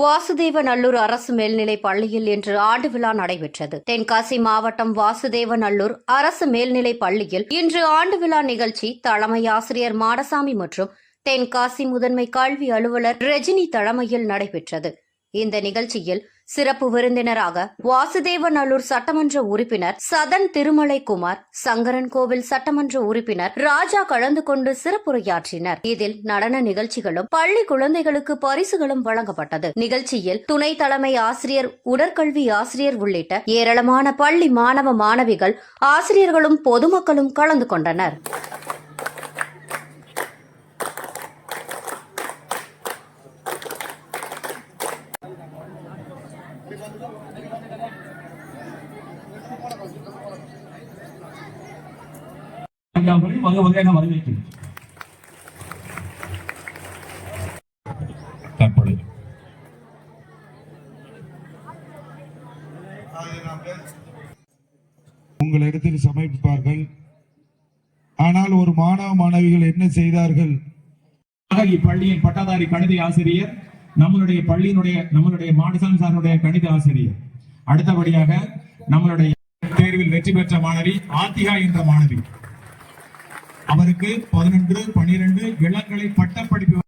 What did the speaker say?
வாசுதேவ நல்லூர் அரசு மேல்நிலை பள்ளியில் இன்று ஆண்டு விழா நடைபெற்றது. தென்காசி மாவட்டம் வாசுதேவ நல்லூர் அரசு மேல்நிலை பள்ளியில் இன்று ஆண்டு விழா நிகழ்ச்சி தலைமை ஆசிரியர் மாடசாமி மற்றும் தென்காசி முதன்மை கல்வி அலுவலர் ரெஜினி தலைமையில் நடைபெற்றது. இந்த நிகழ்ச்சியில் சிறப்பு விருந்தினராக வாசுதேவநல்லூர் சட்டமன்ற உறுப்பினர் சதன் திருமலைக்குமார் சங்கரன் கோவில் சட்டமன்ற உறுப்பினர் ராஜா கலந்து கொண்டு சிறப்புரையாற்றினர். இதில் நடன நிகழ்ச்சிகளும் பள்ளி குழந்தைகளுக்கு பரிசுகளும் வழங்கப்பட்டது. நிகழ்ச்சியில் துணை தலைமை ஆசிரியர் உடற்கல்வி ஆசிரியர் உள்ளிட்ட ஏராளமான பள்ளி மாணவ மாணவிகள் ஆசிரியர்களும் பொதுமக்களும் கலந்து கொண்டனர். வகை வகையாக வரவேற்கிறேன் தற்பொழுது உங்களிடத்தில் சமர்ப்பிப்பார்கள் ஆனால் ஒரு மாணவ மாணவிகள் என்ன செய்தார்கள்? ஆக இப்பள்ளியின் பட்டதாரி கணித ஆசிரியர் நம்மளுடைய பள்ளியினுடைய நம்மளுடைய மாடசாமி சாருடைய கணித ஆசிரியர். அடுத்தபடியாக நம்மளுடைய தேர்வில் வெற்றி பெற்ற மாணவி ஆத்திகா என்ற மாணவி. அவருக்கு பதினொன்று பனிரெண்டு இளங்கலை பட்டப்படிப்பு